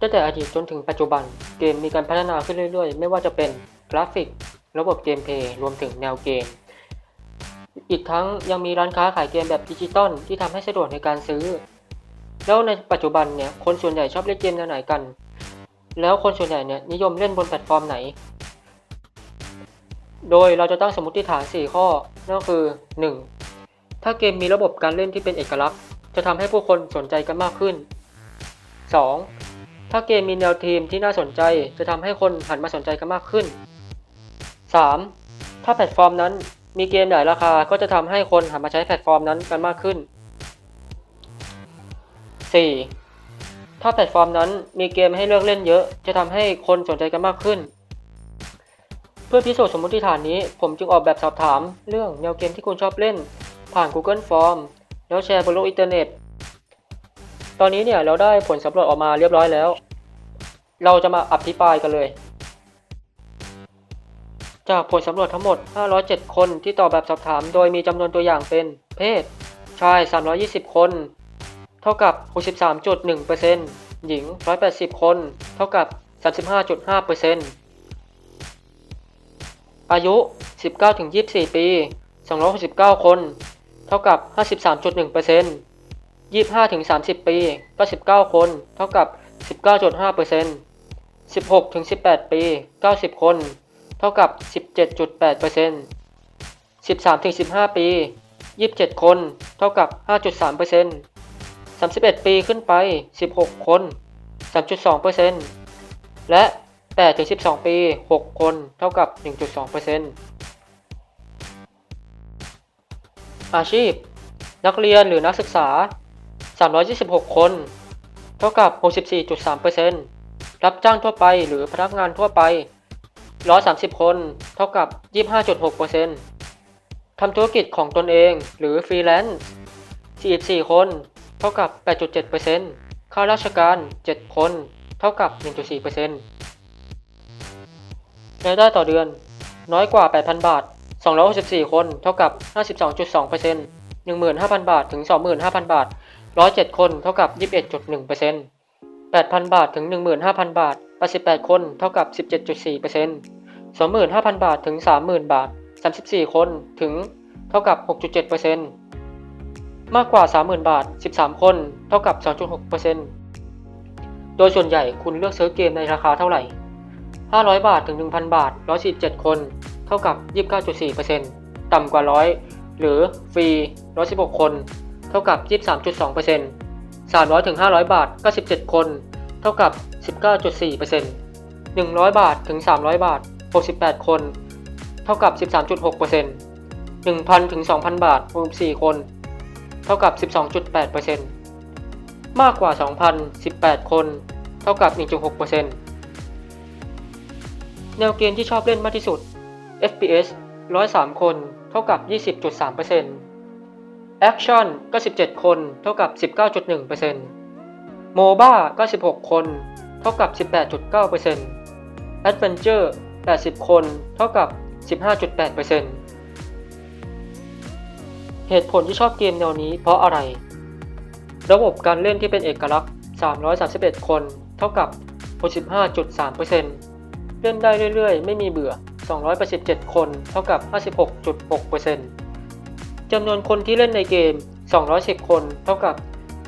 ตั้งแต่อดีตจนถึงปัจจุบัน เกมมีการพัฒนาขึ้นเรื่อยๆ ไม่ว่าจะเป็นกราฟิก ระบบเกมเพลย์รวมถึงแนวเกม อีกทั้งยังมีร้านค้าขายเกมแบบดิจิตอลที่ทำให้สะดวกในการซื้อ แล้วในปัจจุบันเนี่ยคนส่วนใหญ่ชอบเล่นเกมแนวไหนกัน แล้วคนส่วนใหญ่เนี่ยนิยมเล่นบนแพลตฟอร์มไหน โดยเราจะตั้งสมมติฐาน 4 ข้อนั่นก็คือ 1. ถ้าเกมมีระบบการเล่นที่เป็นเอกลักษณ์ จะทำให้ผู้คนสนใจกันมากขึ้น 2. ถ้าเกมมีแนวทีมที่น่าสนใจจะทำให้คนหันมาสนใจกันมากขึ้น 3. ถ้าแพลตฟอร์มนั้นมีเกมหลายราคาก็จะทำให้คนหันมาใช้แพลตฟอร์มนั้นกันมากขึ้น 4. ถ้าแพลตฟอร์มนั้นมีเกมให้เลือกเล่นเยอะ จะทำให้คนสนใจกันมากขึ้น เพื่อพิสูจน์สมมติฐานนี้ ผมจึงออกแบบสอบถาม เรื่องแนวเกมที่คุณชอบเล่น ผ่าน Google Form แล้วแชร์บนโลกอินเทอร์เน็ต ตอนนี้เนี่ยเราได้ผลสำรวจออกมาเรียบร้อยแล้ว เราจะมาอธิบายกันเลย จากผลสำรวจทั้งหมด 507 คนที่ตอบแบบสอบถาม โดยมีจำนวนตัวอย่างเป็น เพศ ชาย 320 คน เท่ากับ 63.1%หญิง 180 คน เท่ากับ 35.5%อายุ 19-24 ปี 269 คน เท่ากับ 53.1% 25-30 ปี 99 คน เท่ากับ 19.5% 16-18 ปี 90 คน เท่ากับ 17.8% 13-15 ปี 27 คน เท่ากับ 5.3% 31 ปีขึ้นไป 16 คน 3.2%และ 8-12 ปี 6 คน เท่ากับ 1.2%อาชีพ นักเรียนหรือนักศึกษา 326 คน เท่ากับ 64.3%รับจ้างทั่วไปหรือพนักงานทั่วไป 130 คน เท่ากับ 25.6%ทำธุรกิจของตนเองหรือฟรีแลนซ์ 44 คน เท่ากับ 8.7%ข้าราชการ 7 คน เท่ากับ 1.4%รายได้ต่อเดือน น้อยกว่า 8,000 บาท 264 คน เท่ากับ 52.2% 15,000 บาท ถึง 25,000 บาท 107 คนเท่ากับ 21.1% 8,000 บาทถึง 15,000 บาท 88 คนเท่ากับ 17.4% 25,000 บาทถึง 30,000 บาท 34 คนถึงเท่ากับ 6.7%มากกว่า 30,000 บาท 13 คนเท่ากับ 2.6%โดยส่วนใหญ่คุณเลือกซื้อเกมในราคาเท่าไหร่ 500 บาทถึง 1,000 บาท 147 คนเท่ากับ 29.4%ต่ำกว่า 100 หรือฟรี 116 คน เท่ากับ 23.2% 300ถึง500 บาท 97 คน เท่ากับ 19.4% 100 บาทถึง 300 บาท 68 คน เท่ากับ 13.6% 1,000ถึง2,000 บาท 64 คน เท่ากับ 12.8%มากกว่า 2,000 18 คน เท่ากับ 1.6%แนวเกมที่ชอบเล่นมากที่สุด FPS 103 คน เท่ากับ 20.3% Action 97คนเท่ากับ 19.1% MOBA 96คนเท่ากับ 18.9% Adventure 80 คนเท่ากับ 15.8%เหตุผลที่ชอบเกมแนวนี้เพราะอะไร ระบบการเล่นที่เป็นเอกลักษณ์ 331 คนเท่ากับ 65.3%เล่นได้เรื่อยๆ ไม่มีเบื่อ 287 คนเท่ากับ 56.6% จำนวนคนที่เล่นในเกม 210 คน เท่ากับ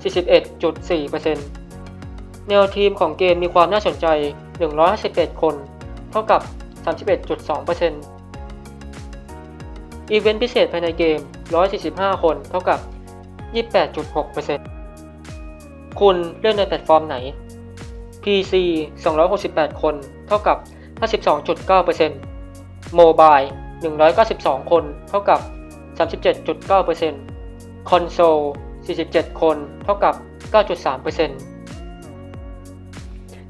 41.4%แนวทีมของเกมมีความน่าสนใจ 151 คน เท่ากับ 31.2%อีเวนต์พิเศษภายในเกม 145 คน เท่ากับ 28.6%คุณเล่นในแพลตฟอร์มไหน PC 268 คน เท่ากับ 52.9% Mobile 192 คน เท่ากับ 37.9% Console 47 คน เท่ากับ 9.3%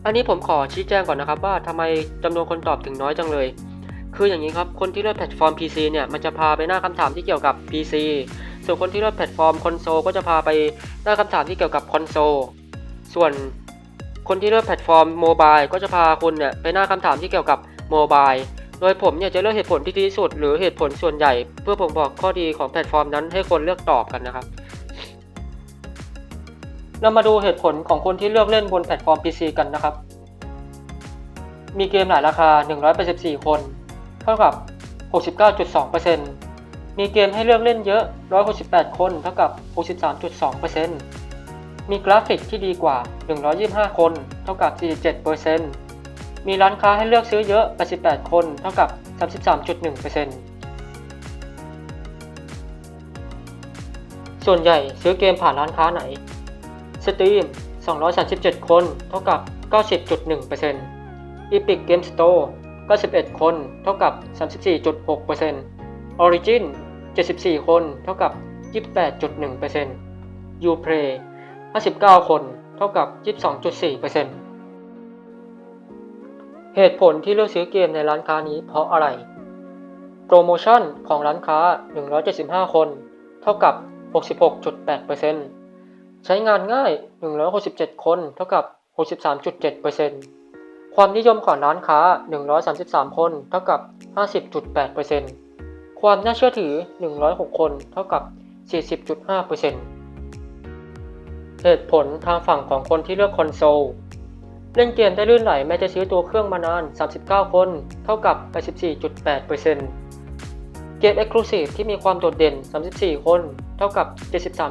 อันนี้ผมขอชี้แจงก่อนนะครับว่าทำไมจำนวนคนตอบถึงน้อยจังเลย คืออย่างนี้ครับ คนที่เลือกแพลตฟอร์ม PC เนี่ย มันจะพาไปหน้าคำถามที่เกี่ยวกับ PC ส่วนคนที่เลือกแพลตฟอร์มคอนโซลก็จะพาไปหน้าคำถามที่เกี่ยวกับคอนโซล ส่วนคนที่เลือกแพลตฟอร์มโมบายก็จะพาคุณเนี่ยไปหน้าคำถามที่เกี่ยวกับโมบาย โดยผมเนี่ยจะเลือกเหตุผลที่ดีที่สุด หรือเหตุผลส่วนใหญ่ เพื่อผมบอกข้อดีของแพลตฟอร์มนั้นให้คนเลือกตอบกันนะครับ เรามาดูเหตุผลของคนที่เลือกเล่นบนแพลตฟอร์ม PC กันนะครับ มีเกมหลายราคา 184 คน เท่ากับ 69.2%มีเกมให้เลือกเล่นเยอะ 168 คน เท่ากับ 63.2%มีกราฟิกที่ดีกว่า 125 คน เท่ากับ 47% มีร้านค้าให้เลือกซื้อเยอะ 88 คน เท่ากับ 33.1%ส่วนใหญ่ซื้อเกมผ่านร้านค้าไหน Steam 237 คน เท่ากับ 90.1% Epic Game Store 91 คน เท่ากับ 34.6% Origin 74 คน เท่ากับ 28.1% Uplay 59 คน เท่ากับ 22.4% เหตุผลที่เลือกซื้อเกมในร้านค้านี้เพราะอะไร โปรโมชั่นของร้านค้า 175 คน เท่ากับ 66.8%ใช้งานง่าย 167 คนเท่ากับ 63.7%ความนิยมของร้านค้า 133 คนเท่ากับ 50.8%ความน่าเชื่อถือ 106 คนเท่ากับ 40.5%เหตุผลทางฝั่งของคนที่เลือกคอนโซล เล่นเกมได้ลื่นไหลแม้จะซื้อตัวเครื่องมานาน 39 คน เท่ากับ 84.8%เกม Exclusive ที่มีความโดดเด่น 34 คน เท่ากับ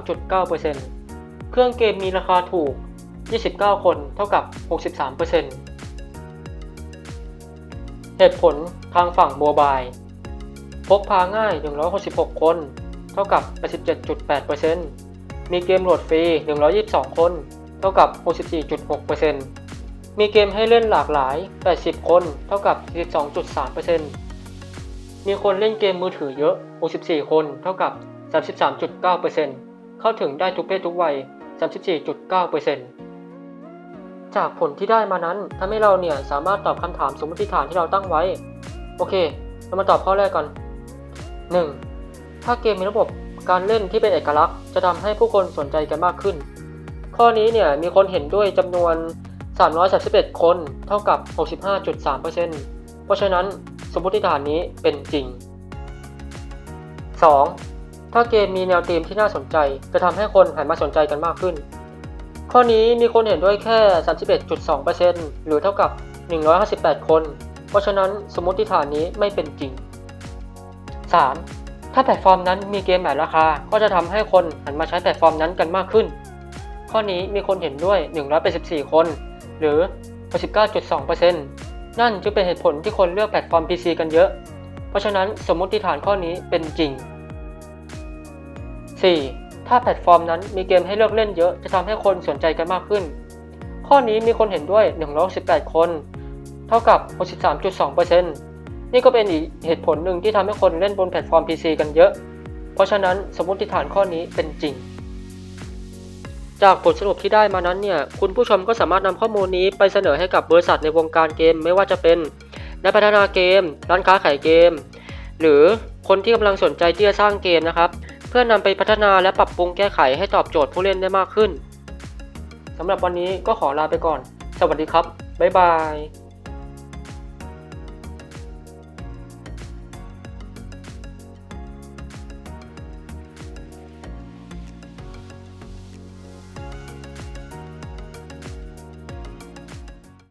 73.9%เครื่องเกมมีราคาถูก 29 คน เท่ากับ 63%เหตุผลทางฝั่งโมบายพกพาง่าย 166 คน เท่ากับ 87.8%มีเกมโหลดฟรี 122 คน เท่ากับ 64.6% มีเกมให้เล่นหลากหลาย 80 คน เท่ากับ42.3%มีคนเล่นเกมมือถือเยอะ 64 คน เท่ากับ 33.9%เข้าถึงได้ทุกเพศทุกวัย 34.9%จากผลที่ได้มานั้นทำให้เราเนี่ยสามารถตอบคำถามสมมติฐานที่เราตั้งไว้ โอเค เรามาตอบข้อแรกกัน 1. ถ้าเกมมีระบบการเล่นที่เป็นเอกลักษณ์ จะทำให้ผู้คนสนใจกันมากขึ้น ข้อนี้เนี่ยมีคนเห็นด้วยจำนวน 331 คนเท่ากับ 65.3%เพราะฉะนั้นสมมติฐานนี้เป็นจริง 2. ถ้าเกมมีแนวธีมที่น่าสนใจ จะทำให้คนหันมาสนใจกันมากขึ้น ข้อนี้มีคนเห็นด้วยแค่ 31.2%หรือเท่ากับ 158 คน เพราะฉะนั้นสมมติฐานนี้ไม่เป็นจริง 3. ถ้าแพลตฟอร์มนั้นมีเกมหลายราคา ก็จะทำให้คนหันมาใช้แพลตฟอร์มนั้นกันมากขึ้น ข้อนี้มีคนเห็นด้วย 184 คน หรือ 69.2%นั่นจึงเป็นเหตุผลที่คนเลือกแพลตฟอร์ม PC กันเยอะ เพราะฉะนั้นสมมติฐานข้อนี้เป็นจริง 4. ถ้าแพลตฟอร์มนั้นมีเกมให้เลือกเล่นเยอะจะทำให้คนสนใจกันมากขึ้น ข้อนี้มีคนเห็นด้วย 118 คน เท่ากับ 63.2%นี่ก็เป็นอีกเหตุผลหนึ่งที่ทำให้คนเล่นบนแพลตฟอร์ม PC กันเยอะ เพราะฉะนั้นสมมติฐานข้อนี้เป็นจริง จากผลสรุปที่ได้มานั้นเนี่ย คุณผู้ชมก็สามารถนำข้อมูลนี้ไปเสนอให้กับบริษัทในวงการเกม ไม่ว่าจะเป็นนักพัฒนาเกม ร้านค้าขายเกม หรือคนที่กำลังสนใจที่จะสร้างเกมนะครับ เพื่อนำไปพัฒนาและปรับปรุงแก้ไขให้ตอบโจทย์ผู้เล่นได้มากขึ้นสำหรับวันนี้ก็ขอลาไปก่อน สวัสดีครับ บ๊ายบาย